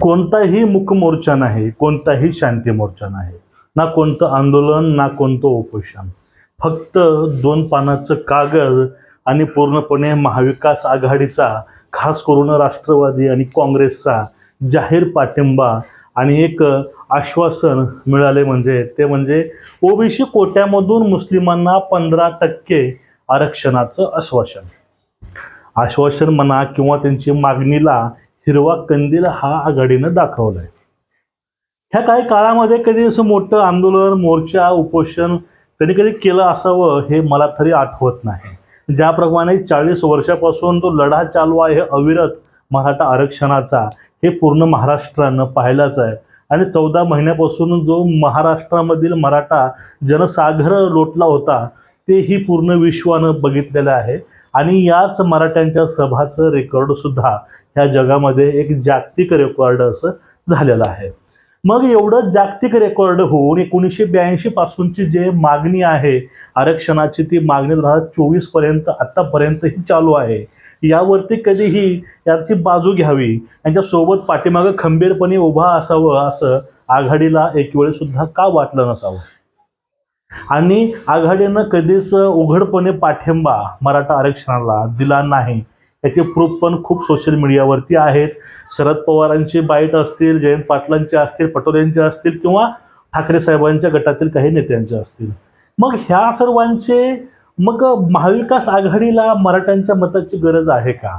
कोणताही मुक मोर्चा नाही कोणताही शांती मोर्चा नाही ना कोणतं आंदोलन ना कोणतं उपोषण. फक्त दोन पानाचं कागद आणि पूर्णपणे महाविकास आघाडीचा खास करून राष्ट्रवादी आणि काँग्रेसचा जाहीर पाठिंबा आणि एक आश्वासन मिळाले म्हणजे ते म्हणजे ओबीसी कोट्यामधून मुस्लिमांना पंधरा टक्के आरक्षणाचं आश्वासन. आश्वासन म्हणा किंवा त्यांची मागणीला हिरवा कंदील हा आघाडीनं दाखवलाय. ह्या काही काळामध्ये कधी असं मोठं आंदोलन मोर्चा उपोषण कधी कधी केलं असावं हे मला तरी आठवत नाही. ज्याप्रमाणे चाळीस वर्षापासून तो लढा चालू आहे अविरत मराठा आरक्षणाचा हे पूर्ण महाराष्ट्रानं पाहिलाच आहे. आणि चौदा महिन्यापासून जो महाराष्ट्रामधील मराठा जनसागर लोटला होता तेही पूर्ण विश्वानं बघितलेलं आहे. आणि याच मराठ्यांच्या सभाचं रेकॉर्ड सुद्धा ह्या जगामध्ये एक जागतिक रेकॉर्ड असं झालेलं आहे. मग एवढं जागतिक रेकॉर्ड होऊन एकोणीसशे ब्याऐंशी पासूनची जे मागणी आहे आरक्षणाची ती मागणी दोन हजार चोवीसपर्यंत आतापर्यंत ही चालू आहे. यावरती कधीही याची बाजू घ्यावी. यांच्यासोबत पाठीमागं खंबीरपणे उभा असावं असं आघाडीला एक वेळ सुद्धा का वाटलं नसावं? आणि आघाडीनं कधीच उघडपणे पाठिंबा मराठा आरक्षणाला दिला नाही. याचे प्रूफ पण खूप सोशल मीडियावरती आहेत. शरद पवारांचे बाईट असतील जयंत पाटलांचे असतील पटोलेंचे असतील किंवा ठाकरे साहेबांच्या गटातील काही नेत्यांचे असतील. मग ह्या सर्वांचे मग महाविकास आघाडीला मराठ्यांच्या मताची गरज आहे का?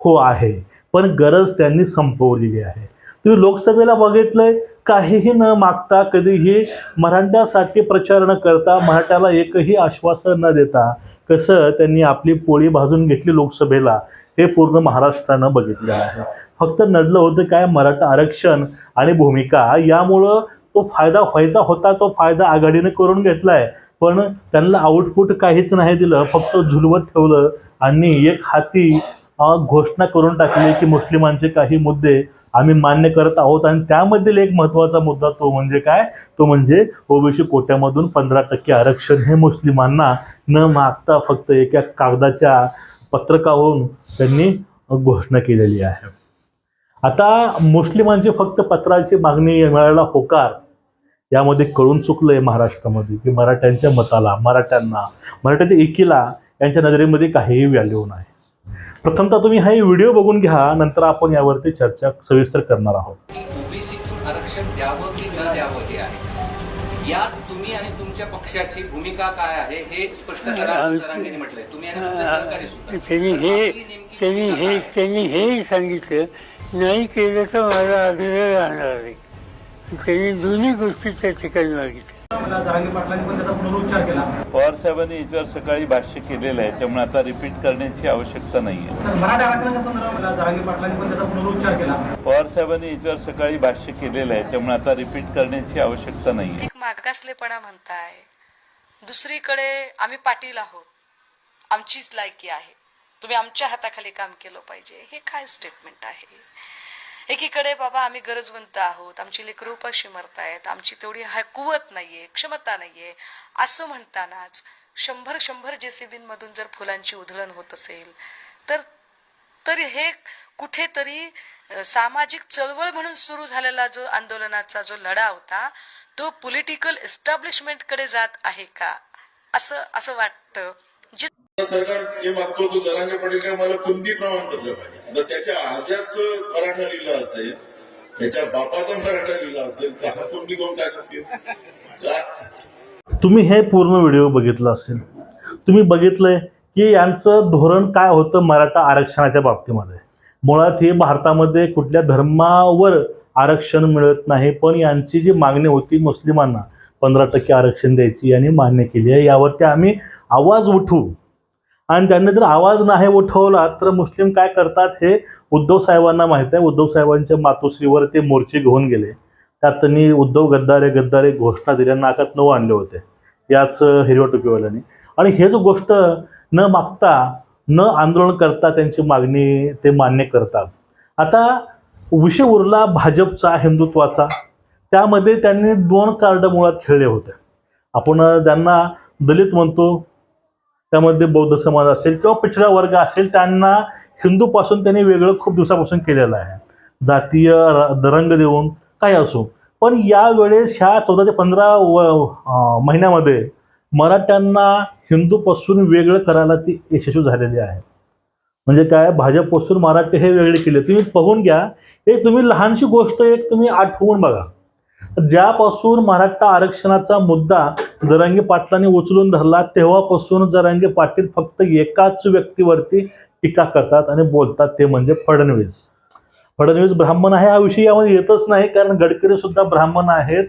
हो आहे. पण गरज त्यांनी संपवलेली आहे. तुम्ही लोकसभेला बघितलंय काहीही न मागता कधीही मराठ्यासाठी प्रचार न करता मराठ्याला एकही आश्वासन न देता कसं त्यांनी आपली पोळी भाजून घेतली लोकसभेला हे पूर्ण महाराष्ट्रानं बघितलं आहे. फक्त नडलं होतं काय मराठा आरक्षण आणि भूमिका यामुळं तो फायदा व्हायचा होता तो फायदा आघाडीनं करून घेतलाय. पण त्यांना आउटपुट काहीच नाही दिलं फक्त झुलवत ठेवलं आणि एक हाती घोषणा करून टाकली की मुस्लिमांचे काही मुद्दे आम्ही मान्य करत आहोत आणि त्यामधील एक महत्त्वाचा मुद्दा तो म्हणजे काय? तो म्हणजे ओबीसी कोट्यामधून पंधरा टक्के आरक्षण हे मुस्लिमांना न मागता फक्त एका कागदाच्या पत्रकावरून त्यांनी घोषणा केलेली आहे. आता मुस्लिमांची फक्त पत्राची मागणी मिळायला होकार यामध्ये कळून चुकलंय महाराष्ट्रामध्ये की मराठ्यांच्या मताला मराठ्यांना मराठ्याच्या एकीला यांच्या नजरेमध्ये काहीही व्हॅल्यू नाही. प्रथमतः तुम्ही हा व्हिडिओ बघून घ्या नंतर आपण यावरती चर्चा सविस्तर करणार आहोत. ओबीसीतून आरक्षण द्यावं की न द्यावं हे आहे? यात तुम्ही आणि तुमच्या पक्षाची भूमिका काय आहे हे स्पष्ट करा आम्ही- जरांगेंनी म्हटलंय. तुम्ही आणि तुमचे सहकारी सुद्धा. त्यांनी हे आपली नेमकी त्यांनी भूमिका हे काय? त्यांनी हेही सांगितलं नाही केलं तर मला आग्रह राहणार नाही. त्यांनी दोन्ही गोष्टी त्या ठिकाणी मागितल्या. मला जरांगे पाटलांनी पण त्याचा पुनरुच्चार केला. पवार साहेबांनी याच्यावर सकाळी भाष्य केलेलं आहे त्यामुळे आता रिपीट करण्याची आवश्यकता नाही आहे तर मराठा आरक्षणाच्या संदर्भात मला जरांगे पाटलांनी पण त्याचा पुनरुच्चार केला. पवार साहेबांनी याच्यावर सकाळी भाष्य केलेलं आहे त्यामुळे आता रिपीट करण्याची आवश्यकता नाही आहे मागासलेपणा म्हणताय. दुसरीकडे आम्ही पाटील आहोत. आमचीच लायकी आहे. तुम्ही आमच्या हाताखाली काम केलं पाहिजे. हे काय स्टेटमेंट आहे? एकीकडे बाबा आम्ही गरजवंत आहोत आमची लेकरं उपाशी मरतायत आमची तेवढी हकुवत नाहीये क्षमता नाहीये असं म्हणतानाच शंभर शंभर जेसीबींमधून जर फुलांची उधळण होत असेल तर तर हे कुठेतरी सामाजिक चळवळ म्हणून सुरू झालेला जो आंदोलनाचा जो लढा होता तो पॉलिटिकल एस्टॅब्लिशमेंटकडे जात आहे का? असं असं वाटतं. जे सरकार जे मागतो तो जरांगे पटेल मला कुणबी प्रमाणपत्र पाहिजे. आता त्याच्या आज्याच मराठा लिहिलं असेल त्याच्या बापाचा मराठा लिहिला असेल तर हा कुणबी कोण काय तुम्ही हे पूर्ण व्हिडिओ बघितला असेल. तुम्ही बघितलंय की यांचं धोरण काय होतं मराठा आरक्षणाच्या बाबतीमध्ये. मुळात हे भारतामध्ये कुठल्या धर्मावर आरक्षण मिळत नाही पण यांची जी मागणी होती मुस्लिमांना पंधरा टक्के आरक्षण द्यायची यांनी मान्य केली आहे. यावरती आम्ही आवाज उठवू. आणि त्यांनी जर आवाज नाही उठवला तर मुस्लिम काय करतात हे उद्धव साहेबांना माहीत आहे. उद्धव साहेबांच्या मातोश्रीवर ते मोर्चे घेऊन गेले. त्यात त्यांनी उद्धव गद्दारे गद्दारे घोषणा दिल्या नाकात नऊ आणले होते. याच हिरव्या टोपीवाल्यांनी. आणि हे जो गोष्ट न मागता न आंदोलन करता त्यांची मागणी ते मान्य करतात. आता विषय उरला भाजपचा हिंदुत्वाचा. त्यामध्ये त्यांनी दोन कार्ड मुळात खेळले होते. आपण ज्यांना दलित म्हणतो त्यामध्ये बौद्ध समाज असेल किंवा पिछडा वर्ग असेल त्यांना हिंदूपासून त्यांनी वेगळं खूप दिवसापासून केलेलं आहे. जातीय रंग देऊन काय असो. पण यावेळेस ह्या चौदा ते पंधरा व महिन्यामध्ये मराठ्यांना हिंदूपासून वेगळं करायला ती यशस्वी झालेली आहे. म्हणजे काय? भाजपपासून मराठी हे वेगळे केले. तुम्ही पाहून घ्या. एक तुम्ही लहानशी गोष्ट एक तुम्ही आठवून बघा. ज्यापासून मराठा आरक्षणाचा मुद्दा जरांगे पाटलांनी उचलून धरला तेव्हापासून जरांगे पाटील फक्त एकाच व्यक्तीवरती टीका करतात आणि बोलतात ते म्हणजे फडणवीस. फडणवीस ब्राह्मण आहे हा विषय यामध्ये येतच नाही कारण गडकरी सुद्धा ब्राह्मण आहेत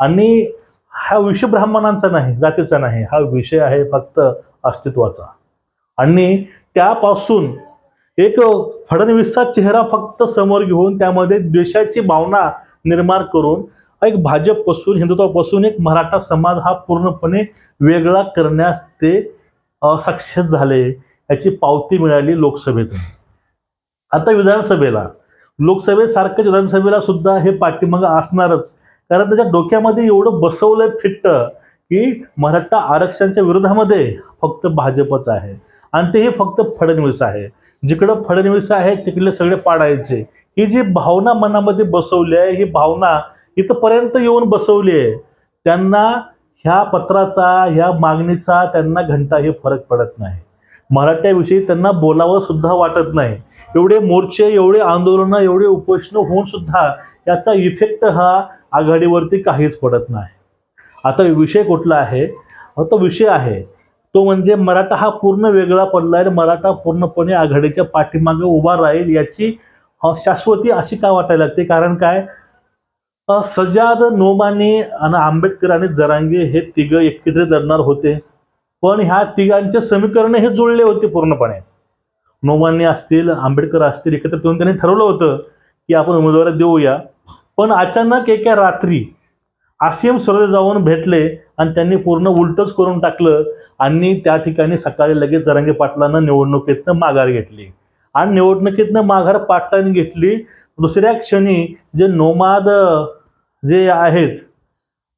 आणि हा विषय ब्राह्मणांचा नाही जातीचा नाही हा विषय आहे फक्त अस्तित्वाचा. आणि त्यापासून एक फडणवीसचा चेहरा फक्त समोर घेऊन त्यामध्ये द्वेषाची भावना निर्माण करून एक भाजपपासून हिंदुत्वापासून एक मराठा समाज हा पूर्णपणे वेगळा करण्यास ते सक्सेस झाले याची पावती मिळाली लोकसभेतून. आता विधानसभेला लोकसभेसारखं विधानसभेला सुद्धा हे पाठिंबा असणारच. कारण त्याच्या डोक्यामध्ये एवढं बसवलंय फिट्ट की मराठा आरक्षणाच्या विरोधामध्ये फक्त भाजपच आहे. आणि तेही फक्त फडणवीस आहे. जिकडं फडणवीस आहे तिकडले सगळे पाडायचे. ही जी भावना मनामध्ये बसवली आहे ही भावना इथपर्यंत येऊन बसवली आहे त्यांना ह्या पत्राचा ह्या मागणीचा त्यांना घंटा हे फरक पडत नाही. मराठ्याविषयी त्यांना बोलावं सुद्धा वाटत नाही. एवढे मोर्चे एवढे आंदोलनं एवढे उपोषण होऊन सुद्धा याचा इफेक्ट हा आघाडीवरती काहीच पडत नाही. आता विषय कुठला आहे? तो विषय आहे. तो म्हणजे मराठा हा पूर्ण वेगळा पडला आहे मराठा पूर्णपणे आघाडीच्या पाठीमागे उभा राहील याची शाश्वती अशी का वाटायला लागते? कारण काय? सजाद नोमानी आणि आंबेडकर आणि जरांगे हे तिघं एकत्रित लढणार होते. पण ह्या तिघांचे समीकरण हे जुळले होते पूर्णपणे. नोमानी असतील आंबेडकर असतील एकत्र येऊन त्यांनी ठरवलं होतं की आपण उमेदवारी देऊया. पण अचानक एका रात्री आसियम सरोदे जाऊन भेटले आणि त्यांनी पूर्ण उलटच करून टाकलं आणि त्या ठिकाणी सकाळी लगेच जरांगे पाटलांना निवडणुकीतनं माघार घेतली. आणि निवडणुकीतनं माघार पाटलांनी घेतली दुसऱ्या क्षणी जे नोमाद जे आहेत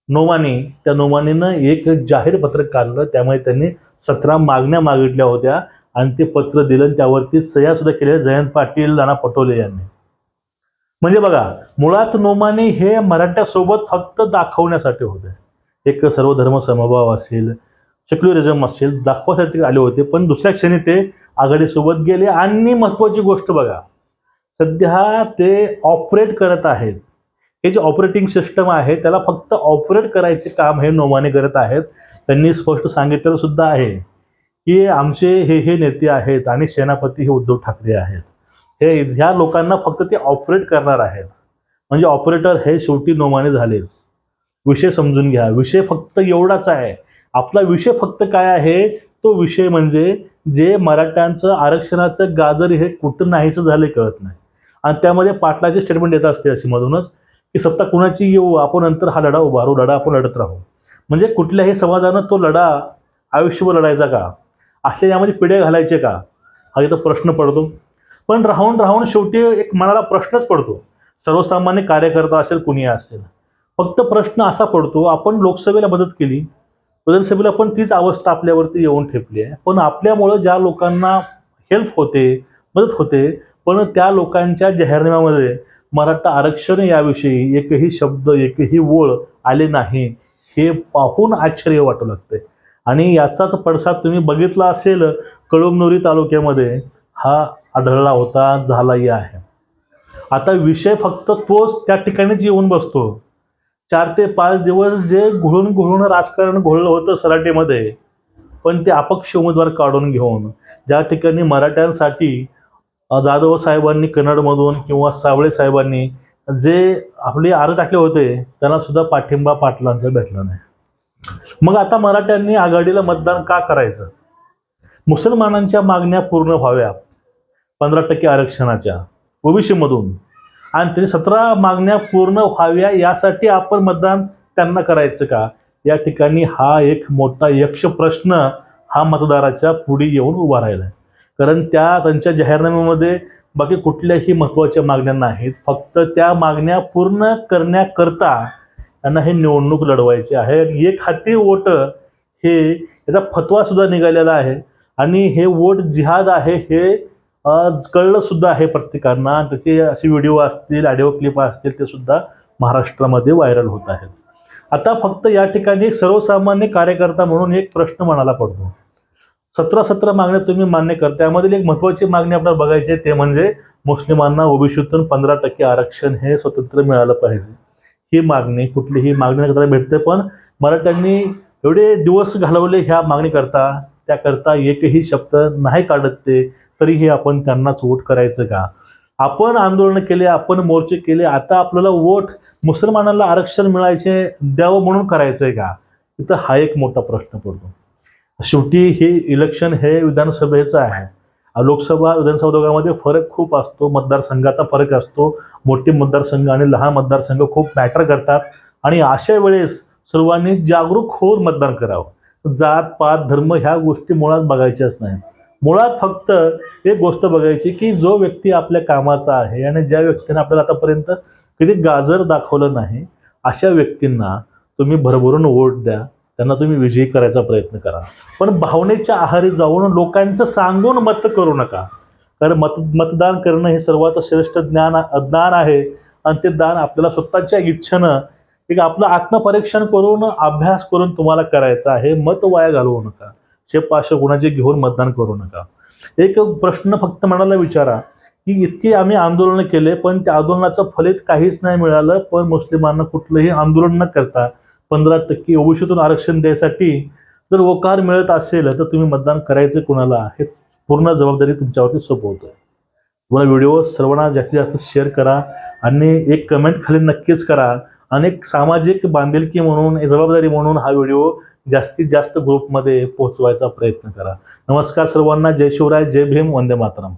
नोमानी त्या नोमानीनं एक जाहीर पत्रक काढलं. त्यामुळे त्यांनी सतरा मागण्या मागितल्या होत्या आणि ते पत्र दिलं आणि त्यावरती सह्या सुद्धा केल्या जयंत पाटील नाना पटोले यांनी. म्हणजे बघा मुळात नोमानी हे मराठ्यासोबत फक्त दाखवण्यासाठी होते. एक सर्वधर्म समभाव असेल सेक्युलरिझम असेल दाखवासाठी आले होते. पण दुसऱ्या क्षणी ते आघाडीसोबत गेले. आणि महत्वाची गोष्ट बघा सध्या ते ऑपरेट करत आहेत. हे जे ऑपरेटिंग सिस्टम आहे त्याला फक्त ऑपरेट करायचे काम हे नोमाने करत आहेत. त्यांनी स्पष्ट सांगितलेलं सुद्धा आहे की आमचे हे हे नेते आहेत आणि सेनापती हे उद्धव ठाकरे आहेत. हे ह्या लोकांना फक्त ते ऑपरेट करणार आहेत. म्हणजे ऑपरेटर हे शेवटी नोमाने झालेच. विषय समजून घ्या. विषय फक्त एवढाच आहे. आपला विषय फक्त काय आहे? तो विषय म्हणजे जे मराठ्यांचं आरक्षणाचं गाजर हे कुठं नाहीचं झाले कळत नाही. आणि त्यामध्ये पाटलाचे स्टेटमेंट येत असते अशी मधूनच की सत्ता कुणाची येऊ आपण नंतर हा लढा उभारू लढा आपण लढत राहू. म्हणजे कुठल्याही समाजानं तो लढा आयुष्यभर लढायचा का? असले यामध्ये पिढ्या घालायचे का? हा इथं प्रश्न पडतो. पण राहून राहून शेवटी एक मनाला प्रश्नच पडतो. सर्वसामान्य कार्यकर्ता असेल कुणी असेल. फक्त प्रश्न असा पडतो आपण लोकसभेला मदत केली. विधानसभेला पण तीच अवस्था आपल्यावरती येऊन ठेपली आहे. पण आपल्यामुळं ज्या लोकांना हेल्प होते मदत होते पण त्या लोकांच्या जाहीरनाम्यामध्ये मराठा आरक्षण याविषयी एकही शब्द एकही ओळ आले नाही हे पाहून आश्चर्य वाटू लागते. आणि याचाच पडसाद तुम्ही बघितला असेल कळमनुरी तालुक्यामध्ये हा आढळला होता झालाही आहे. आता विषय फक्त तोच त्या ठिकाणीच येऊन बसतो. चार ते पाच दिवस जे घुळून घुळून राजकारण घोळलं होतं सराटेमध्ये पण ते अपक्ष उमेदवार काढून घेऊन ज्या ठिकाणी मराठ्यांसाठी जाधव साहेबांनी कन्नडमधून किंवा सावळे साहेबांनी जे आपले आर टाकले होते त्यांना सुद्धा पाठिंबा पाटलांचा भेटला नाही. मग आता मराठ्यांनी आघाडीला मतदान का करायचं? मुसलमानांच्या मागण्या पूर्ण व्हाव्या पंधरा टक्के आरक्षणाच्या ओबीसीमधून. आणि त्यांनी सतरा मागण्या पूर्ण व्हाव्या यासाठी आपण मतदान त्यांना करायचं का? या ठिकाणी हा एक मोठा यक्ष प्रश्न हा मतदाराच्या पुढे येऊन उभा राहिला कारण त्या त्यांच्या जाहीरनाम्यामध्ये बाकी कुठल्याही महत्त्वाच्या मागण्या नाहीत. फक्त त्या मागण्या पूर्ण करण्याकरता त्यांना हे निवडणूक लढवायची आहे. एक हाती वोट हे याचा फतवा सुद्धा निघालेला आहे. आणि हे वोट जिहाद आहे हे कळलं सुद्धा आहे प्रत्येकांना. त्याचे असे व्हिडिओ असतील ऑडिओ क्लिप असतील ते सुद्धा महाराष्ट्रामध्ये व्हायरल होत आहेत. आता फक्त या ठिकाणी सर्वसामान्य कार्यकर्ता म्हणून एक प्रश्न मनाला पडतो. सतरा सतरा मागण्या तुम्ही मान्य करता त्यामधील एक महत्वाची मागणी आपल्याला बघायची आहे ते म्हणजे मुस्लिमांना ओबीसीतून पंधरा टक्के आरक्षण हे स्वतंत्र मिळालं पाहिजे. ही मागणी कुठलीही मागणी करता भेटते पण मराठ्यांनी एवढे दिवस घालवले ह्या मागणी करता त्याकरता एकही शब्द नाही काढत ते तरीही आपण त्यांनाच वोट करायचं का? आपण आंदोलन केले आपण मोर्चे केले आता आपल्याला वोट मुसलमानांना आरक्षण मिळायचे द्यावं म्हणून करायचंय का? इथं हा एक मोठा प्रश्न पडतो. शेवटी हे इलेक्शन हे विधानसभेचं आहे. लोकसभा विधानसभा दोघांमध्ये फरक खूप असतो. मतदारसंघाचा फरक असतो. मोठे मतदारसंघ आणि लहान मतदारसंघ खूप मॅटर करतात. आणि अशा वेळेस सर्वांनी जागरूक होऊन मतदान करावं. जात पात धर्म ह्या गोष्टी मुळात बघायच्याच नाही मुळात फक्त एक गोष्ट बघायची की जो व्यक्ती आपल्या कामाचा आहे आणि ज्या व्यक्तीने आपल्याला आतापर्यंत कधी गाजर दाखवलं नाही अशा व्यक्तींना तुम्ही भरभरून वोट द्या. त्यांना तुम्ही विजयी करायचा प्रयत्न करा. पण भावनेच्या आहारी जाऊन लोकांचं सांगून मत करू नका. कारण मत मतदान करणं हे सर्वात श्रेष्ठ ज्ञान ज्ञान आहे. आणि ते दान आपल्याला स्वतःच्या इच्छेनं एक आपलं आत्मपरीक्षण करून अभ्यास करून तुम्हाला करायचं आहे. मत वाया घालवू नका. शेपाश गुणाचे घेऊन मतदान करू नका. एक प्रश्न फक्त मनाला विचारा की इतकी आम्ही आंदोलनं केले पण त्या आंदोलनाचं फलित काहीच नाही मिळालं पण मुस्लिमांना कुठलंही आंदोलन न करता पंधरा टक्के ओबीसीतून आरक्षण द्यायसाठी जर ओकार मिळत असेल तर तुम्ही मतदान करायचं कुणाला हे पूर्ण जबाबदारी तुमच्यावरती सोपवतोय. तुम्हाला व्हिडिओ सर्वांना जास्तीत जास्त शेअर करा आणि एक कमेंट खाली नक्कीच करा. आणि एक सामाजिक बांधिलकी म्हणून जबाबदारी म्हणून हा व्हिडिओ जास्तीत जास्त ग्रुपमध्ये पोहोचवायचा प्रयत्न करा. नमस्कार सर्वांना जय शिवराय जय भीम वंदे मातरम.